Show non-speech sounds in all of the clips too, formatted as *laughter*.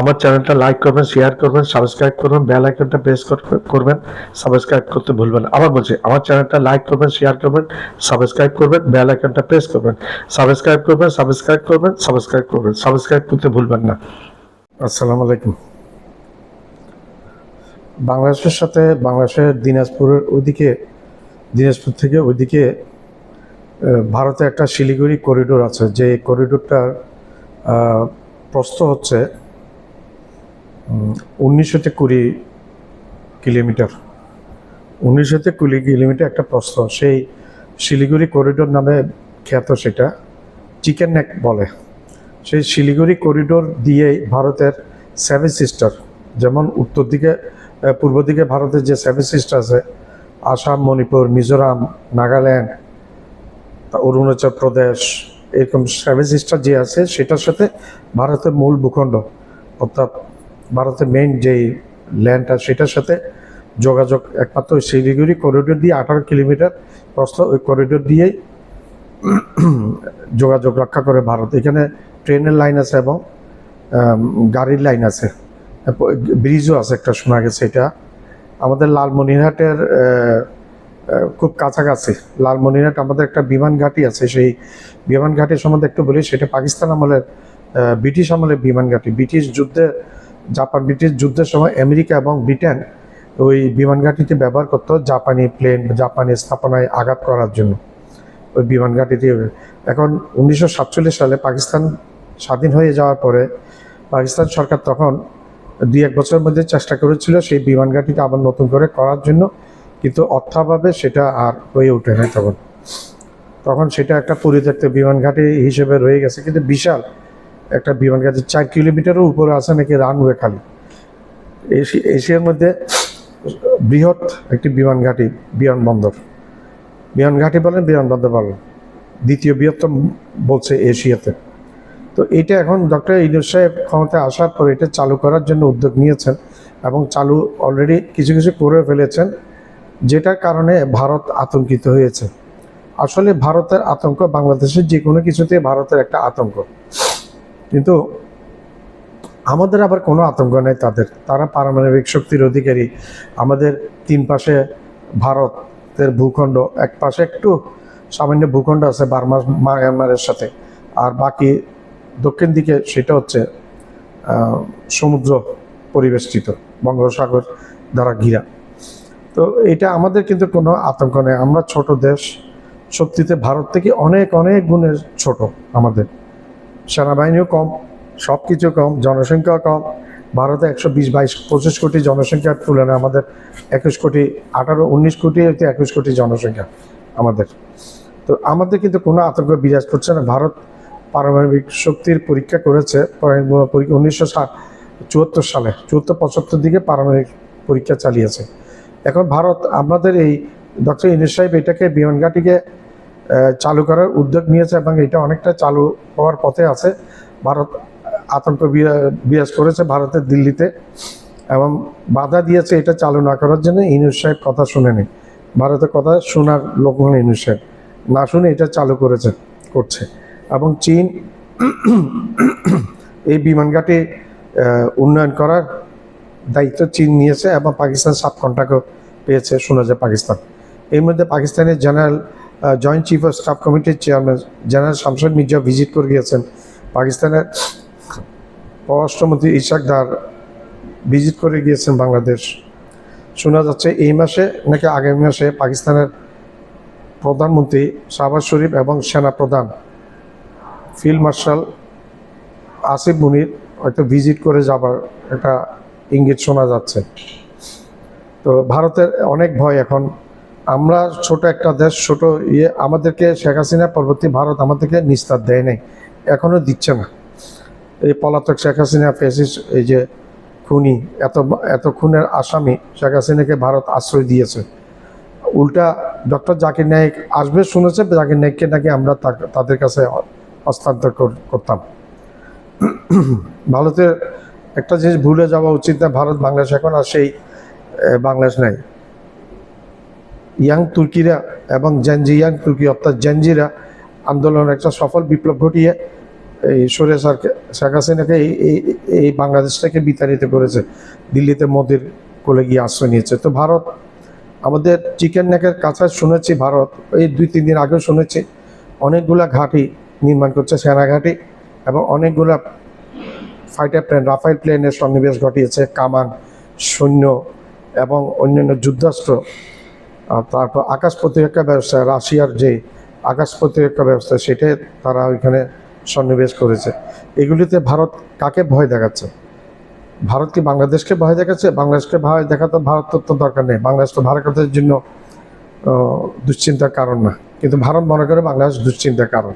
আমার চ্যানেলটা লাইক করবেন শেয়ার করবেন সাবস্ক্রাইব করবেন বেল আইকনটা প্রেস করবেন সাবস্ক্রাইব করতে ভুলবেন। আবার বলছি, আমার চ্যানেলটা লাইক করবেন শেয়ার করবেন সাবস্ক্রাইব করবেন বেল আইকনটা প্রেস করবেন। সাবস্ক্রাইব করবেন সাবস্ক্রাইব করবেন সাবস্ক্রাইব করবেন। সাবস্ক্রাইব করতে ভুলবেন না। আসসালামু আলাইকুম। বাংলাদেশের সাথে বাংলাদেশের দিনাজপুরের ওইদিকে, দিনাজপুর থেকে ওইদিকে ভারতে একটা শিলিগুড়ি করিডোর আছে। যে করিডোরটার প্রস্থ হচ্ছে উনিশশো থেকে কুড়ি কিলোমিটার। উনিশশো থেকে কুড়ি কিলোমিটার একটা প্রশ্ন। সেই শিলিগুড়ি করিডোর নামে খ্যাত সেটা চিকেন নেক বলে। সেই শিলিগুড়ি করিডোর দিয়েই ভারতের সেভেন সিস্টার যেমন উত্তর দিকে পূর্ব দিকে ভারতের যে সেভেন সিস্টার আছে, আসাম, মণিপুর, মিজোরাম, নাগাল্যান্ড, অরুণাচল প্রদেশ, এরকম সেভেন সিস্টার যে আছে, সেটার সাথে ভারতের মূল ভূখণ্ড, অর্থাৎ ভারতের মেইন যেই ল্যান্ডটা সেটার সাথে যোগাযোগ একমাত্র ওই শিলিগুড়ি করিডোর দিয়ে আঠারো কিলোমিটার প্রস্থ ওই করিডোর দিয়েই *clears throat* যোগাযোগ রক্ষা করে ভারত। এখানে ট্রেনের লাইন আছে এবং গাড়ির লাইন আছে। ব্রিজও আছে একটা শোনা গেছে এটা আমাদের লালমনিরহাটের খুব কাছাকাছি। লালমনিরহাট আমাদের একটা বিমান ঘাঁটি আছে। সেই বিমান ঘাঁটি সম্বন্ধে একটু বলি। সেটা পাকিস্তান আমলের ব্রিটিশ আমলের বিমান ঘাঁটি। ব্রিটিশ যুদ্ধে জাপান, ব্রিটিশ যুদ্ধের সময় আমেরিকা এবং ব্রিটেন ওই বিমান ঘাঁটিটি ব্যবহার করতো জাপানি প্লেন জাপানি স্থাপনায় আঘাত করার জন্য। ওই বিমান ঘাঁটিটি এখন উনিশশো সাতচল্লিশ সালে পাকিস্তান স্বাধীন হয়ে যাওয়ার পরে পাকিস্তান সরকার তখন দুই এক বছরের মধ্যে চেষ্টা করেছিল সেই বিমান আবার নতুন করে করার জন্য, কিন্তু অর্থাভাবে সেটা আর হয়ে ওঠে নাই তখন। তখন সেটা একটা পরিত্যক্ত বিমান ঘাঁটি হিসেবে রয়ে গেছে, কিন্তু বিশাল একটা বিমান ঘাঁটি চার কিলোমিটারও উপরে আছে, নাকি রানওয়ে খালি। এশি- এশিয়ার মধ্যে বৃহৎ একটি বিমান ঘাঁটি বিমানবন্দর বিমান ঘাঁটি বলেন বিমানবন্দর বলেন। দ্বিতীয় বৃহত্তম বলছে এশিয়াতে। তো এটা এখন ডক্টর ইনুস সাহেব ক্ষমতায় আসার পর এটা চালু করার জন্য উদ্যোগ নিয়েছেন এবং চালু অলরেডি কিছু কিছু করে ফেলেছেন, যেটার কারণে ভারত আতঙ্কিত হয়েছে। আসলে ভারতের আতঙ্ক বাংলাদেশের যে কোনো কিছুতে ভারতের একটা আতঙ্ক। কিন্তু আমাদের আবার কোনো আতঙ্ক নেই তাদের। তারা পারমাণবিক শক্তির অধিকারী। আমাদের তিন পাশে ভারতের ভূখণ্ড, এক পাশে একটু সামান্য ভূখণ্ড আছে বার্মা, মায়ানমারের সাথে। আর বাকি দক্ষিণ দিকে সেটা হচ্ছে সমুদ্র পরিবেষ্টিত, বঙ্গোপসাগর দ্বারা ঘিরা। তো এটা আমাদের কিন্তু কোনো আতঙ্ক নেই। আমরা ছোট দেশ শক্তিতে ভারত থেকে অনেক অনেক গুণের ছোট আমাদের। সেনাবাহিনীও কম সব কিছু কম জনসংখ্যা কম। ভারতে একশো বিশ বাইশ পঁচিশ কোটি জনসংখ্যার তুলনায় আমাদের। একুশ কোটি আঠারো উনিশ কোটি হতে একুশ কোটি জনসংখ্যা আমাদের। তো আমাদের কিন্তু কোনো আতঙ্ক বিরাজ করছে না। ভারত পারমাণবিক শক্তির পরীক্ষা করেছে পরীক্ষা উনিশশো চুয়াত্তর সালে চুয়াত্তর পঁচাত্তর দিকে পারমাণবিক পরীক্ষা চালিয়েছে। এখন ভারত আমাদের এই ডক্টর ইনিস সাহেব এটাকে বিমান ঘাঁটিকে আহ, চালু করার উদ্যোগ নিয়েছে এবং এটা অনেকটা চালু হওয়ার পথে আছে। ভারত আতঙ্ক বিরাজ করেছে ভারতের দিল্লিতে এবং বাধা দিয়েছে এটা চালু না করার জন্য। ইনুস সাহেব কথা শুনেনি। ভারতের কথা শোনার লোক নয় সাহেব। না শুনে এটা চালু করেছে, করছে। এবং চীন *coughs* এই বিমানঘাটি উন্নয়ন করার দায়িত্ব চীন নিয়েছে এবং পাকিস্তান সাব কন্ট্রাক্টও পেয়েছে শোনা যায় পাকিস্তান। এর মধ্যে পাকিস্তানের general joint chief of staff কমিটির chairman general Shamshad Mirza visit করে গিয়েছেন। পাকিস্তানের পররাষ্ট্রমন্ত্রী ইশাক দার ভিজিট করে গিয়েছেন বাংলাদেশ। শোনা যাচ্ছে এই মাসে নাকি আগামী মাসে পাকিস্তানের প্রধানমন্ত্রী শাহবাজ শরীফ এবং সেনা প্রধান ফিল্ড মার্শাল আসিফ মুনির হয়তো ভিজিট করে যাবার একটা ইঙ্গিত শোনা যাচ্ছে। তো ভারতের অনেক ভয় এখন আমরা ছোট একটা দেশ, ছোট ইয়ে আমাদেরকে শেখ হাসিনা পরবর্তী ভারত আমাদেরকে নিস্তার দেয় নাই এখনও দিচ্ছে না। এই পলাতক শেখ হাসিনা ফেসিস এই যে খুনি, এত এত খুনের আসামি শেখ হাসিনাকে ভারত আশ্রয় দিয়েছে। উল্টা ডক্টর জাকির নায়েক আসবে শুনেছে, জাকির নায়েককে নাকি আমরা তাদের কাছে হস্তান্তর কর- করতাম। ভারতের একটা জিনিস ভুলে যাওয়া উচিত না, ভারত, বাংলাদেশ এখন আর সেই বাংলাদেশ নাই। ইয়াং তুর্কিরা এবং জেনজি ইয়াং তুর্কি অর্থাৎ জেনজিরা আন্দোলন একটা সফল বিপ্লব ঘটিয়ে এই সরে শেখ হাসিনাকে এই এই বিতাড়িত করেছে। দিল্লিতে মোদির কোলে গিয়ে আশ্রয় নিয়েছে। তো ভারত, আমাদের চিকেন নেকের কাছে শুনেছি ভারত, এই দুই তিন দিন আগেও শুনেছি, অনেকগুলা ঘাঁটি নির্মাণ করছে, সেনা ঘাঁটি, এবং অনেকগুলা ফাইটার প্লেন রাফাইল প্লেনের সন্নিবেশ ঘটিয়েছে, কামান, সৈন্য এবং অন্যান্য যুদ্ধাস্ত্র তারপর আকাশ প্রতিরক্ষা ব্যবস্থা, রাশিয়ার যে আকাশ প্রতিরক্ষা ব্যবস্থা, সেটাই তারা ওইখানে সন্নিবেশ করেছে। এগুলিতে ভারত কাকে ভয় দেখাচ্ছে? ভারত কি বাংলাদেশকে ভয় দেখাচ্ছে? বাংলাদেশকে ভয় দেখাতে ভারত তো দরকার নেই। বাংলাদেশ তো ভারতের জন্য দুশ্চিন্তার কারণ না। কিন্তু ভারত মনে করে বাংলাদেশ দুশ্চিন্তার কারণ।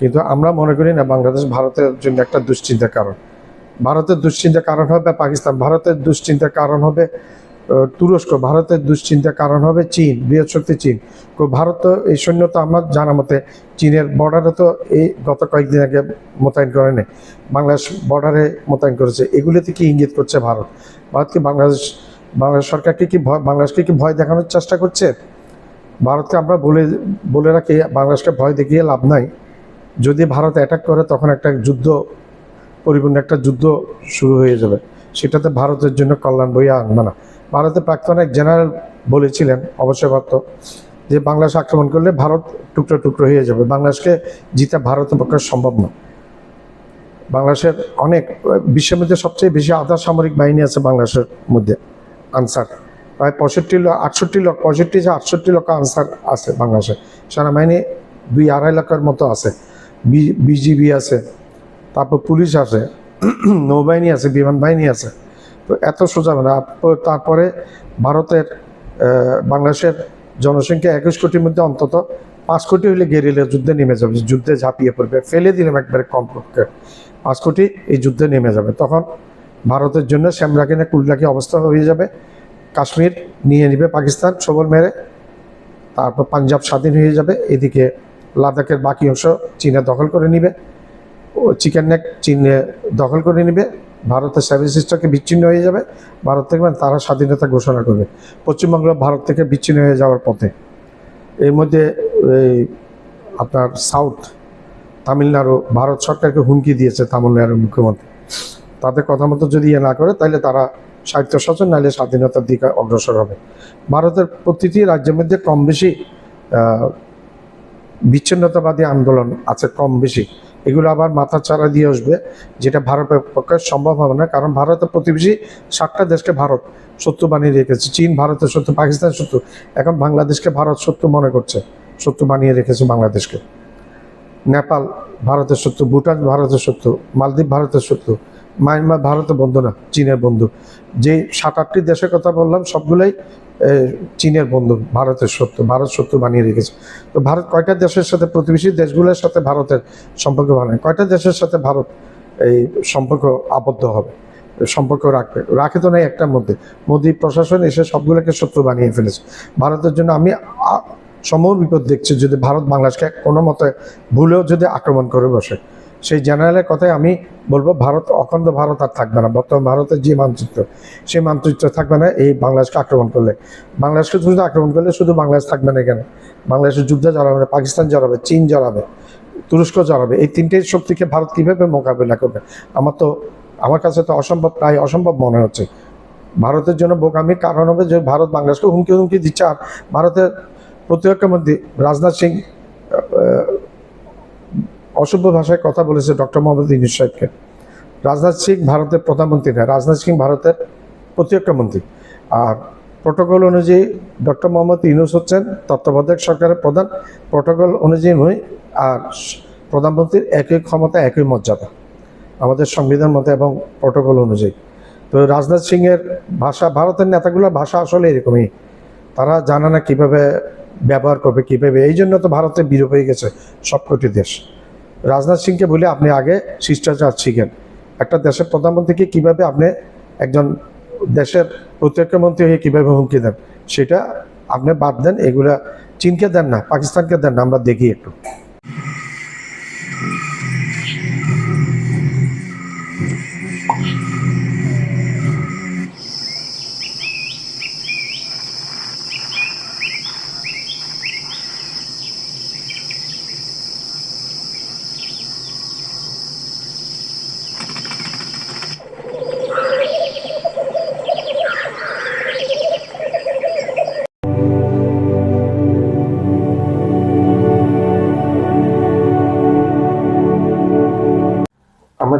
কিন্তু আমরা মনে করি না বাংলাদেশ ভারতের জন্য একটা দুশ্চিন্তার কারণ। ভারতের দুশ্চিন্তার কারণ হবে পাকিস্তান। ভারতের দুশ্চিন্তার কারণ হবে তুরস্ক ভারতের দুশ্চিন্তার কারণ হবে চীন বৃহস্পতি চীন। ভারত এই সৈন্য তো আমার জানা মতে চীনের বর্ডারে তো এই গত কয়েকদিন আগে মোতায়েন করে নেই বাংলাদেশ বর্ডারে মোতায়েন করেছে। এগুলিতে কি ইঙ্গিত করছে ভারত? ভারত কি বাংলাদেশ বাংলাদেশ সরকারকে কি ভয়, বাংলাদেশকে কি ভয় দেখানোর চেষ্টা করছে? ভারতকে আমরা বলে বলে রাখি, বাংলাদেশকে ভয় দেখিয়ে লাভ নাই। যদি ভারত অ্যাটাক করে, তখন একটা যুদ্ধ, পরিপূর্ণ একটা যুদ্ধ শুরু হয়ে যাবে। সেটাতে ভারতের জন্য কল্যাণ বইয়া আনবে না। ভারতের প্রাক্তন এক জেনারেল বলেছিলেন অবশ্যভাত্য যে বাংলাদেশ আক্রমণ করলে ভারত টুকরো টুকরো হয়ে যাবে। বাংলাদেশকে জিতা ভারতের পক্ষে সম্ভব না বাংলাদেশের অনেক, বিশ্বের মধ্যে সবচেয়ে বেশি আধা সামরিক বাহিনী আছে বাংলাদেশের মধ্যে, আনসার। প্রায় পঁয়ষট্টি আটষট্টি লক্ষ পঁয়ষট্টি থেকে আটষট্টি লক্ষ আনসার আছে বাংলাদেশে। সেনাবাহিনী দুই আড়াই লাখের মতো আছে। বিজিবি আছে, তারপর পুলিশ আছে, নৌবাহিনী আছে, বিমান বাহিনী আছে। তো এত সোজা আপ- তারপরে ভারতের বাংলাদেশের জনসংখ্যা একুশ কোটির মধ্যে অন্তত পাঁচ কোটি হলে গেরিলে যুদ্ধে নেমে যাবে, যুদ্ধে ঝাঁপিয়ে পড়বে, ফেলে দিলাম একবারে কমপক্ষে। পাঁচ কোটি এই যুদ্ধে নেমে যাবে। তখন ভারতের জন্য শ্যামরাকিনে কুললাকি অবস্থা হয়ে যাবে। কাশ্মীর নিয়ে নিবে পাকিস্তান সবল মেরে। তারপর পাঞ্জাব স্বাধীন হয়ে যাবে। এদিকে লাদাখের বাকি অংশ চীনে দখল করে নিবে। চিকেন নেক চীনে দখল করে নিবে। ভারতের সেভেন সিস্টারকে বিচ্ছিন্ন হয়ে যাবে। ভারত থেকে মানে তারা স্বাধীনতা ঘোষণা করবে। পশ্চিমবঙ্গ ভারত থেকে বিচ্ছিন্ন হয়ে যাওয়ার পথে। এর মধ্যে এই আপনার সাউথ, তামিলনাড়ু, ভারত সরকারকে হুমকি দিয়েছে তামিলনাড়ুর মুখ্যমন্ত্রী। তাদের কথা মতো যদি ইয়ে না করে, তাহলে তারা সাহিত্য সচেতন নাহলে স্বাধীনতার দিকে অগ্রসর হবে। ভারতের প্রতিটি রাজ্যের মধ্যে কম বেশি বিচ্ছিন্নতাবাদী আন্দোলন আছে কম বেশি। এগুলো আবার মাথা চারা দিয়ে আসবে, যেটা ভারতের পক্ষে সম্ভব হবে না। কারণ ভারতের প্রতিবেশী সাতটা দেশকে ভারত শত্রু বানিয়ে রেখেছে। চীন ভারতের শত্রু, পাকিস্তান শত্রু, এখন বাংলাদেশকে ভারত শত্রু মনে করছে, শত্রু বানিয়ে রেখেছে বাংলাদেশকে। নেপাল ভারতের শত্রু, ভুটান ভারতের শত্রু, মালদ্বীপ ভারতের শত্রু, মায়ানমার ভারতের বন্ধু না, চীনের বন্ধু। যে সাত আটটি দেশের কথা বললাম, সবগুলোই চীনের বন্ধু, ভারতের শত্রু, ভারত শত্রু বানিয়ে রেখেছে। তো ভারত কয়টা দেশের সাথে প্রতিবেশী? দেশগুলোর সাথে ভারতের সম্পর্ক বানায় কয়টা দেশের সাথে ভারত এই সম্পর্ক আবদ্ধ হবে? সম্পর্ক রাখবে? রাখে তো নাই একটার মধ্যে। মোদী প্রশাসন এসে সবগুলোকে শত্রু বানিয়ে ফেলেছে। ভারতের জন্য আমি সমূহ বিপদ দেখছি যদি ভারত বাংলাদেশকে কোনো মতে ভুলেও যদি আক্রমণ করে বসে। সেই জেনারেলের কথায় আমি বলব ভারত অখণ্ড ভারত আর থাকবে না। বর্তমান ভারতের যে মানচিত্র সেই মানচিত্র থাকবে না এই বাংলাদেশকে আক্রমণ করলে। বাংলাদেশকে শুধু আক্রমণ করলে শুধু বাংলাদেশ থাকবে না এখানে। বাংলাদেশের যুদ্ধ জড়াবে না, পাকিস্তান জড়াবে চীন জড়াবে তুরস্ক জড়াবে এই তিনটে শক্তিকে ভারত কীভাবে মোকাবিলা করবে? আমার তো আমার কাছে তো অসম্ভব প্রায় অসম্ভব মনে হচ্ছে। ভারতের জন্য বোকামির কারণ হবে যে ভারত বাংলাদেশকে হুমকি হুমকি দিচ্ছে। আর ভারতের প্রতিরক্ষা মন্ত্রী রাজনাথ সিং অসভ্য ভাষায় কথা বলেছে ডক্টর মোহাম্মদ ইউনুস সাহেবকে। রাজনাথ সিং ভারতের প্রধানমন্ত্রী না, রাজনাথ সিং ভারতের প্রতিরক্ষা মন্ত্রী। আর প্রোটোকল অনুযায়ী ডক্টর মোহাম্মদ ইউনুস হচ্ছেন তত্ত্বাবধায়ক সরকারের প্রধান। প্রোটোকল অনুযায়ী নয়, আর প্রধানমন্ত্রীর একই ক্ষমতা, একই মর্যাদা আমাদের সংবিধান মতে এবং প্রোটোকল অনুযায়ী। তো রাজনাথ সিংয়ের ভাষা, ভারতের নেতাগুলোর ভাষা আসলে এরকমই। তারা জানে না কীভাবে ব্যবহার করবে, কীভাবে। এই জন্য তো ভারতে বিরূপ হয়ে গেছে সবকটি দেশ। রাজনাথ সিংকে বলে আপনি আগে শিষ্টাচার শিখেন। একটা দেশের প্রধানমন্ত্রীকে কীভাবে আপনি একজন দেশের প্রতিরক্ষা মন্ত্রী হয়ে কীভাবে হুমকি দেন, সেটা আপনি বাদ দেন, এগুলা চীনকে দেন না, পাকিস্তানকে দেন না, আমরা দেখি একটু।